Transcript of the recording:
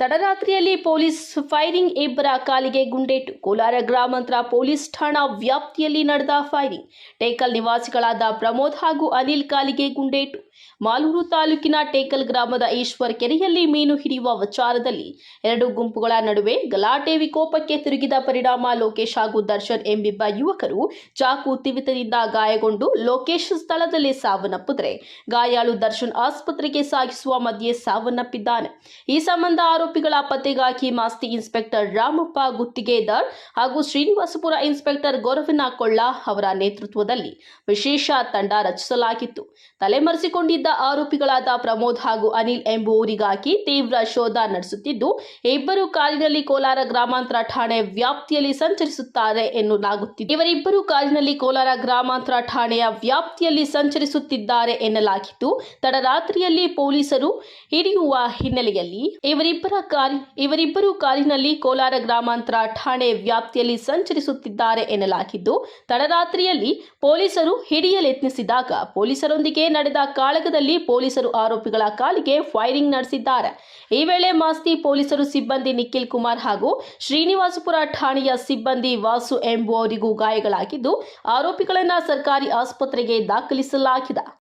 ತಡರಾತ್ರಿಯಲ್ಲಿ police firing ಇಬ್ಬರ ಕಾಲಿಗೆ ಗುಂಡೇಟು. ಕೋಲಾರ ಗ್ರಾಮಾಂತರ ಪೊಲೀಸ್ ಠಾಣಾ ವ್ಯಾಪ್ತಿಯಲ್ಲಿ ನಡೆದ ಫೈರಿಂಗ್. ಟೇಕಲ್ ನಿವಾಸಿಗಳಾದ ಪ್ರಮೋದ್ ಹಾಗೂ ಅನಿಲ್ ಕಾಲಿಗೆ ಗುಂಡೇಟು. ಮಾಲೂರು ತಾಲೂಕಿನ ಟೇಕಲ್ ಗ್ರಾಮದ ಈಶ್ವರ್ ಕೆರೆಯಲ್ಲಿ ಮೀನು ಹಿಡಿಯುವ ವಿಚಾರದಲ್ಲಿ ಎರಡು ಗುಂಪುಗಳ ನಡುವೆ ಗಲಾಟೆ ವಿಕೋಪಕ್ಕೆ ತಿರುಗಿದ ಪರಿಣಾಮ ಲೋಕೇಶ್ ಹಾಗೂ ದರ್ಶನ್ ಎಂಬಿಬ್ಬ ಯುವಕರು ಚಾಕು ತಿವಿತದಿಂದ ಗಾಯಗೊಂಡು ಲೋಕೇಶ್ ಸ್ಥಳದಲ್ಲೇ ಸಾವನ್ನಪ್ಪಿದರೆ. ಗಾಯಾಳು ದರ್ಶನ್ ಆಸ್ಪತ್ರೆಗೆ ಸಾಗಿಸುವ ಮಧ್ಯೆ ಸಾವನ್ನಪ್ಪಿದ್ದಾನೆ. ಈ ಸಂಬಂಧ ಆರೋಪಿಗಳ ಪತ್ತೆಗಾಗಿ ಮಾಸ್ತಿ ಇನ್ಸ್ಪೆಕ್ಟರ್ ರಾಮಪ್ಪ ಗುತ್ತಿಗೆದಾರ್ ಹಾಗೂ ಶ್ರೀನಿವಾಸಪುರ ಇನ್ಸ್ಪೆಕ್ಟರ್ ಗೌರವನ ಕೊಳ್ಳ ಅವರ ನೇತೃತ್ವದಲ್ಲಿ ವಿಶೇಷ ತಂಡ ರಚಿಸಲಾಗಿತ್ತು. ತಲೆಮರೆಸಿಕೊಂಡಿದ್ದ ಆರೋಪಿಗಳಾದ ಪ್ರಮೋದ್ ಹಾಗೂ ಅನಿಲ್ ಎಂಬುವರಿಗಾಗಿ ತೀವ್ರ ಶೋಧ ನಡೆಸುತ್ತಿದ್ದು, ಇಬ್ಬರು ಕಾರಿನಲ್ಲಿ ಕೋಲಾರ ಗ್ರಾಮಾಂತರ ಠಾಣೆ ವ್ಯಾಪ್ತಿಯಲ್ಲಿ ಸಂಚರಿಸುತ್ತಾರೆ ಎನ್ನಲಾಗುತ್ತಿದೆ. ಇವರಿಬ್ಬರು ಕಾರಿನಲ್ಲಿ ಕೋಲಾರ ಗ್ರಾಮಾಂತರ ಠಾಣೆಯ ವ್ಯಾಪ್ತಿಯಲ್ಲಿ ಸಂಚರಿಸುತ್ತಿದ್ದಾರೆ ಎನ್ನಲಾಗಿದ್ದು ತಡರಾತ್ರಿಯಲ್ಲಿ ಪೊಲೀಸರು ಹಿಡಿಯುವ ಹಿನ್ನೆಲೆಯಲ್ಲಿ ಇವರಿಬ್ಬರ ಕಾರಿ ಇವರಿಬ್ಬರು ಕಾರಿನಲ್ಲಿ ಕೋಲಾರ ಗ್ರಾಮಾಂತರ ಠಾಣೆ ವ್ಯಾಪ್ತಿಯಲ್ಲಿ ಸಂಚರಿಸುತ್ತಿದ್ದಾರೆ ಎನ್ನಲಾಗಿದ್ದು, ತಡರಾತ್ರಿಯಲ್ಲಿ ಪೊಲೀಸರು ಹಿಡಿಯಲೆತ್ನಿಸಿದಾಗ ಪೊಲೀಸರೊಂದಿಗೆ ನಡೆದ ಕಾಳಗದಲ್ಲಿ ಪೊಲೀಸರು ಆರೋಪಿಗಳ ಕಾಲಿಗೆ ಫೈರಿಂಗ್ ನಡೆಸಿದ್ದಾರೆ. ಈ ವೇಳೆ ಮಾಸ್ತಿ ಪೊಲೀಸರು ಸಿಬ್ಬಂದಿ ನಿಖಿಲ್ ಕುಮಾರ್ ಹಾಗೂ ಶ್ರೀನಿವಾಸಪುರ ಠಾಣೆಯ ಸಿಬ್ಬಂದಿ ವಾಸು ಎಂಬುವವರಿಗೂ ಗಾಯಗಳಾಗಿದ್ದು, ಆರೋಪಿಗಳನ್ನು ಸರ್ಕಾರಿ ಆಸ್ಪತ್ರೆಗೆ ದಾಖಲಿಸಲಾಗಿದೆ.